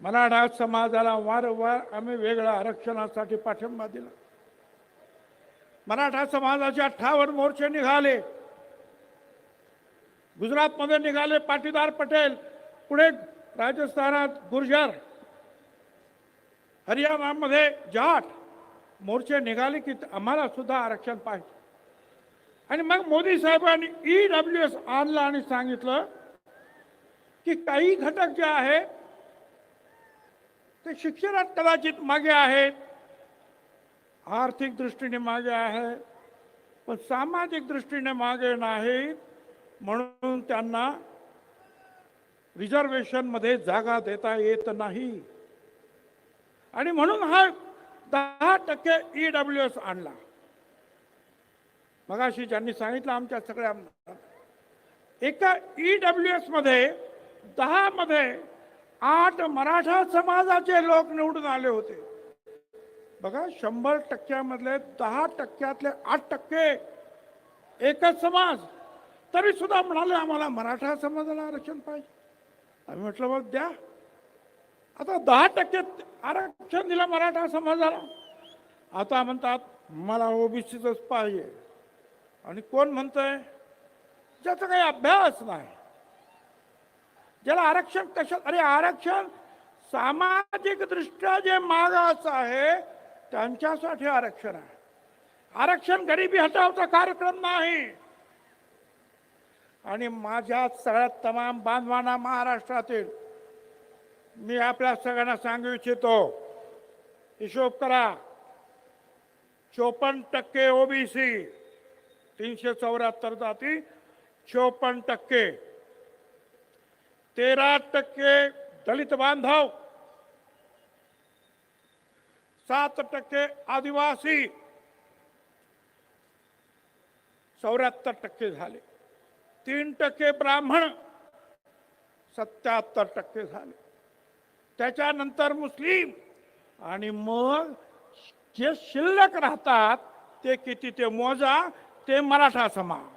मराठा समाजाला वारंवार आम्ही वेगळ्या आरक्षणासाठी पाठिंबा दिला. मराठा समाजाचे अठ्ठावन्न मोर्चे निघाले. गुजरातमध्ये निघाले पाटीदार पटेल पुढे राजस्थानात गुर्जर. हरियाणामध्ये जाट. मोर्चे निघाले की आम्हाला सुद्धा आरक्षण पाहिजे. आणि मग मोदी साहेबांनी ई डब्ल्यू एस आणलं आणि सांगितलं की काही घटक जे आहे ते शिक्षणात कदाचित मागे आहेत. आर्थिक दृष्टीने मागे आहे पण सामाजिक दृष्टीने मागे नाहीत. म्हणून त्यांना रिझर्वेशनमध्ये जागा देता येत नाही. आणि म्हणून हा दहा टक्के ई डब्ल्यू एस आणला. मगाशी ज्यांनी सांगितलं आमच्या सगळ्या एका ई डब्ल्यू एसमध्ये दहा मध्ये आठ मराठा समाजाचे लोक निवडून आले होते. बघा शंभर टक्क्यामधले दहा टक्क्यातले आठ टक्के एकच समाज. तरी सुद्धा म्हणाले आम्हाला मराठा समाजाला आरक्षण पाहिजे. आम्ही म्हटलं बघ द्या. आता दहा टक्के आरक्षण दिलं मराठा समाजाला. आता म्हणतात मला ओबीसीच पाहिजे. आणि कोण म्हणतंय? ज्याचा काही अभ्यास नाही. ज्याला आरक्षण कशात अरे आरक्षण सामाजिकदृष्ट्या जे मागास आहे त्यांच्यासाठी आरक्षण आहे. आरक्षण गरिबी हटावचा कार्यक्रम नाही. आणि माझ्या सगळ्यात तमाम बांधवांना महाराष्ट्रातील मी आपल्या सगळ्यांना सांगू इच्छितो हिशोब करा. चोपन्न टक्के ओबीसी तीनशे चौऱ्याहत्तर जाती चोपन्न टक्के तेरा टक्के दलित बांधव सात टक्के आदिवासी चौऱ्याहत्तर टक्के झाले. तीन टक्के ब्राह्मण सत्याहत्तर टक्के झाले. त्याच्यानंतर मुस्लिम आणि मग जे शिल्लक राहतात ते किती? ते मोजा ते मराठा समाज.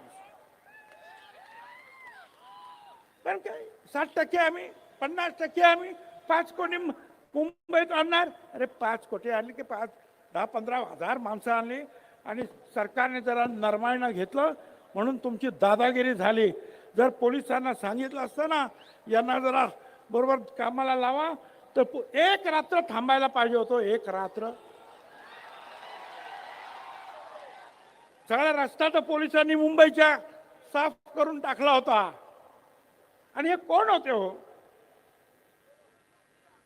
पण काय? साठ टक्के आम्ही पन्नास टक्के आम्ही पाच कोटी मुंबईत आणणार. अरे पाच कोटी आणली की पाच दहा पंधरा हजार माणसं आणली. आणि सरकारने जरा नरमाईनं घेतलं म्हणून तुमची दादागिरी झाली. जर पोलिसांना सांगितलं असतं ना यांना जरा बरोबर कामाला लावा तर एक रात्र थांबायला पाहिजे होतो एक रात्र. सगळा रस्ता तर पोलिसांनी मुंबईच्या साफ करून टाकला होता. आणि हे कोण होते हो?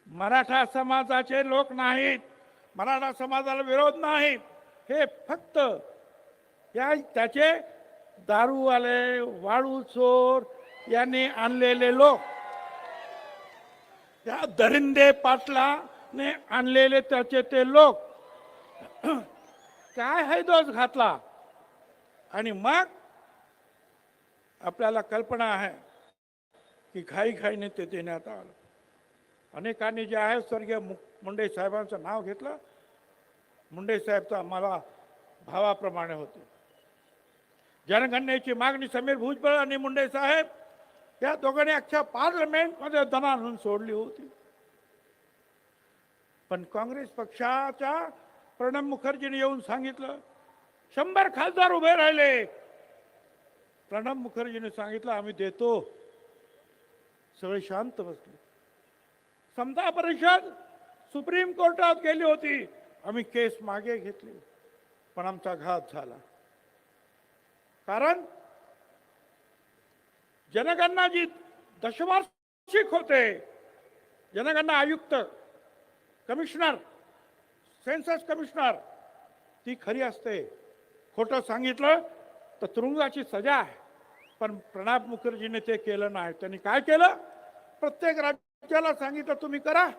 मराठा समाजाचे लोक नाहीत. मराठा समाजाला विरोध नाहीत. हे फक्त या त्याचे दारूवाले वाळू चोर यांनी आणलेले लोक. त्या दरिंदे पाटलाने आणलेले त्याचे ते लोक. काय हैदोस घातला? आणि मग आपल्याला कल्पना आहे. की घाई घाईने ते देण्यात आलं. अनेकांनी जे आहे स्वर्गीय मु- मुंडे साहेबांचं नाव घेतलं. मुंडे साहेब मला आम्हाला भावाप्रमाणे होते. जनगणनेची मागणी समीर भुजबळ आणि मुंडे साहेब या दोघांनी अख्ख्या पार्लमेंटमध्ये दणानून सोडली होती. पण काँग्रेस पक्षाच्या प्रणब मुखर्जीने येऊन सांगितलं शंभर खासदार उभे राहिले. प्रणब मुखर्जीने सांगितलं आम्ही देतो. सगळे शांत बसले. समता परिषद सुप्रीम कोर्टात गेली होती. आम्ही केस मागे घेतली पण आमचा घात झाला. कारण जनगणना जी दशवार्षिक होते जनगणना आयुक्त कमिशनर सेन्सस कमिशनर ती खरी असते. खोटं सांगितलं तर तुरुंगाची सजा आहे. पण प्रणब मुखर्जीने ते केलं नाही. त्यांनी काय केलं? प्रत्येक राज्याला सांगितलं तुम्ही करा.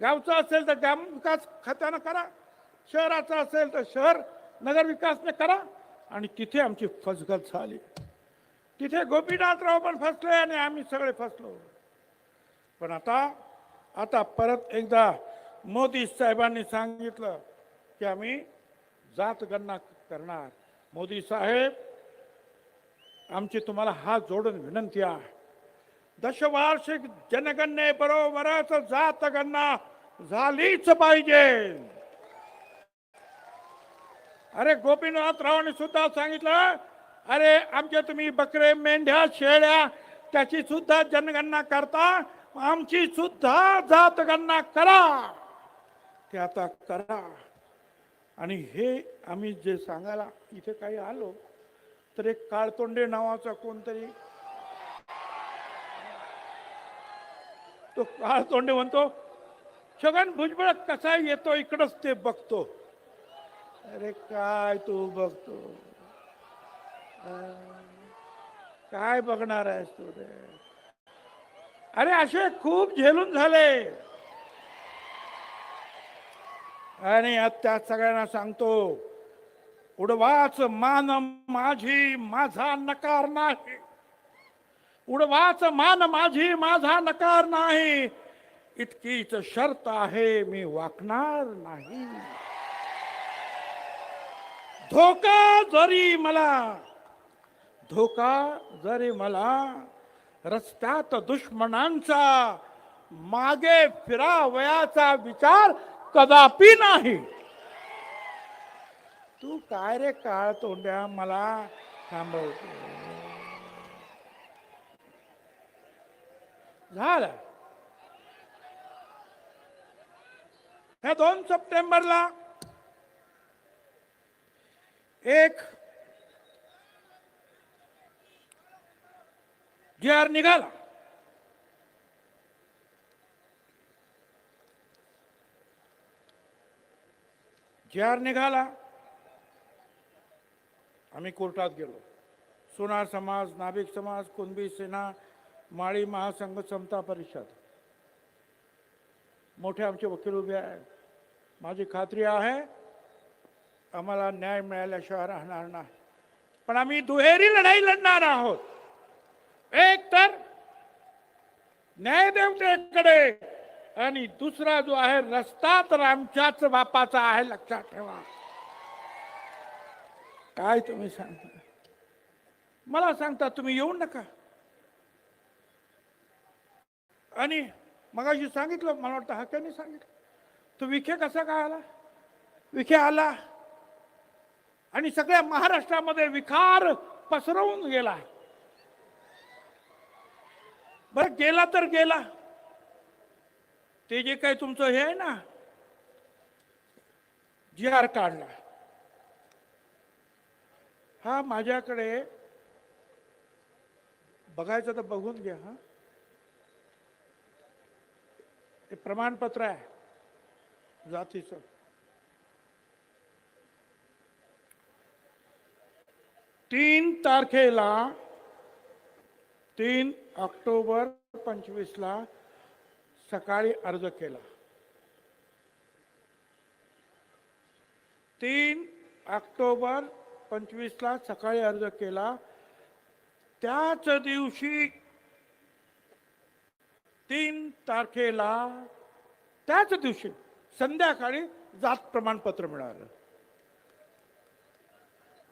गावचं असेल तर ग्राम विकास खात्यानं करा. शहराचं असेल तर शहर नगर विकासने करा. आणि तिथे आमची फसगत झाली. तिथे गोपीनाथराव पण फसले आणि आम्ही सगळे फसलो. पण आता आता परत एकदा मोदी साहेबांनी सांगितलं की आम्ही जातगणना करणार. मोदी साहेब आमची तुम्हाला हात जोडून विनंती आहे. दशवार्षिक जनगणने बरोबरच जात गणना झालीच पाहिजे. अरे गोपीनाथरावने सुद्धा सांगितलं अरे आमच्या तुम्ही बकरे मेंढ्या शेळ्या त्याची सुद्धा जनगणना करता आमची सुद्धा जात गणना करा. ते आता करा. आणि हे आम्ही जे सांगायला इथे काही आलो तर एक काळतोंडे नावाचा कोणतरी. तो काळतोंडे म्हणतो छगन भुजबळ कसा येतो इकडच ते बघतो. अरे काय तू बघतो? काय बघणार आहेस तू रे? अरे असे खूप झेलून झाले. आणि आता त्या सगळ्यांना सांगतो उडवाच मान माझी माझा नकार नाही. उडवाच मान माझी माझा नकार नाही. इतकीच शर्त आहे मी वाकणार नाही. धोका जरी मला धोका जरी मला रस्त्यात दुश्मनांचा मागे फिरावयाचा विचार कदापि नाही. तू काय रे काळ तोंड्या? मला थांबवतो झालं. ह्या दोन सप्टेंबरला एक जी आर निघाला. जे आर निघाला. आम्ही कोर्टात गेलो. सोनार समाज नाभिक समाज कुणबी सेना माळी महासंघ समता परिषद. मोठे आमचे वकील उभे आहेत. माझी खात्री आहे आम्हाला न्याय मिळाल्याशिवाय राहणार नाही. पण आम्ही दुहेरी लढाई लढणार आहोत. एक तर न्यायदेवतेकडे आणि दुसरा जो आहे रस्ता तर आमच्याच बापाचा आहे लक्षात ठेवा. काय तुम्ही सांगता? मला सांगता तुम्ही येऊ नका. आणि मगाशी सांगितलं मला वाटतं हक्याने सांगितलं. तो विखे कसा काय आला? विखे आला आणि सगळ्या महाराष्ट्रामध्ये विकार पसरवून गेला. बर गेला तर गेला. ते जे काही तुमचं हे आहे ना जी आर काढला हा माझ्याकडे. बघायचं तर बघून घ्या हा. ते प्रमाणपत्र आहे. जातीचं. तीन तारखेला तीन ऑक्टोबर पंचवीसला सकाळी अर्ज केला. तीन ऑक्टोबर पंचवीसला सकाळी अर्ज केला. त्याच दिवशी तीन तारखेला त्याच दिवशी संध्याकाळी जात प्रमाणपत्र मिळालं.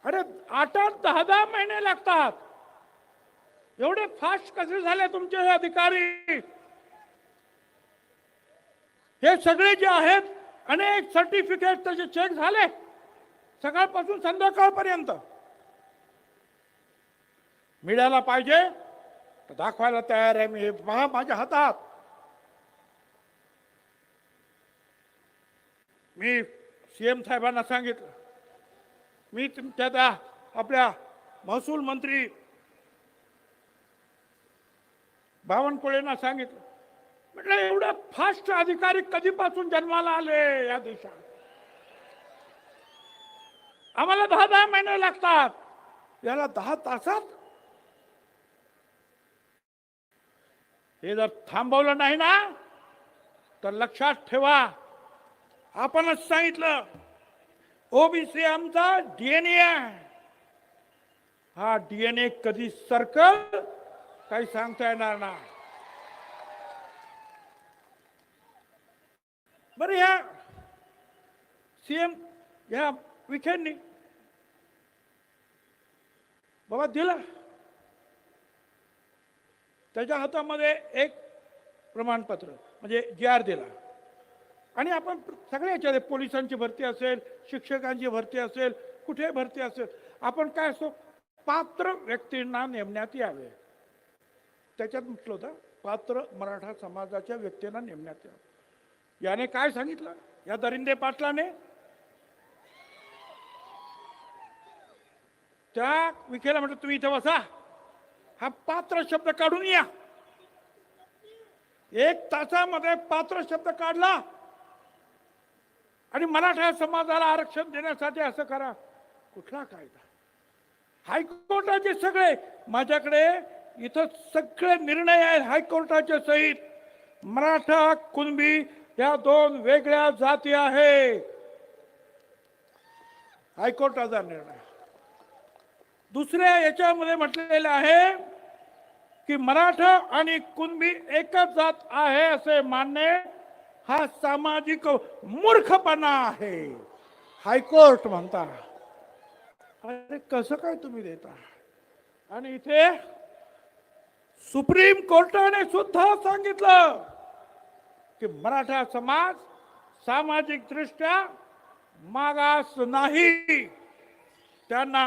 अरे आठ आठ दहा दहा महिने लागतात. एवढे फास्ट कसे झाले तुमचे हे अधिकारी? हे सगळे जे आहेत अनेक सर्टिफिकेट त्याचे चेक झाले. सकाळपासून संध्याकाळपर्यंत. मिळायला पाहिजे तर दाखवायला तयार आहे. मी हे पहा माझ्या हातात. मी सीएम साहेबांना सांगितलं. मी तुमच्या त्या आपल्या महसूल मंत्री बावनकुळेंना सांगितलं. म्हटलं एवढं फास्ट अधिकारी कधीपासून जन्माला आले या देशात? आम्हाला दहा दहा महिने लागतात. याला दहा तासात? हे जर थांबवलं नाही ना तर लक्षात ठेवा. आपणच सांगितलं ओबीसी आमचा डीएनए आहे. हा डीएनए कधी सर्कल काही सांगता येणार ना बरं या सीएम या विखेंनी बाबा दिला. त्याच्या हातामध्ये एक प्रमाणपत्र म्हणजे जी आर दिला. आणि आपण सगळ्या याच्यात पोलिसांची भरती असेल शिक्षकांची भरती असेल कुठे भरती असेल आपण काय असतो? पात्र व्यक्तींना नेमण्यात यावे. त्याच्यात म्हटलं होतं पात्र मराठा समाजाच्या व्यक्तींना नेमण्यात यावे. याने काय सांगितलं? या दरिंदे पाटलाने त्या विखेला म्हटलं तुम्ही इथं बसा. हा पात्र शब्द काढून या. एक तासामध्ये पात्र शब्द काढला. आणि मराठा समाजाला आरक्षण देण्यासाठी असं करा. कुठला कायदा? हायकोर्टाचे सगळे. माझ्याकडे इथं सगळे निर्णय आहेत हायकोर्टाचे सहित. मराठा कुणबी या दोन वेगळ्या जाती आहे. हायकोर्टाचा निर्णय. दुसऱ्या याच्यामध्ये म्हटलेलं आहे की मराठा आणि कुणबी एकच जात आहे असे मानणे हा सामाजिक मूर्खपणा आहे. हायकोर्ट म्हणता. अरे कसं काय तुम्ही देता? आणि इथे सुप्रीम कोर्टाने सुद्धा सांगितलं की मराठा समाज सामाजिक दृष्ट्या मागास नाही. त्यांना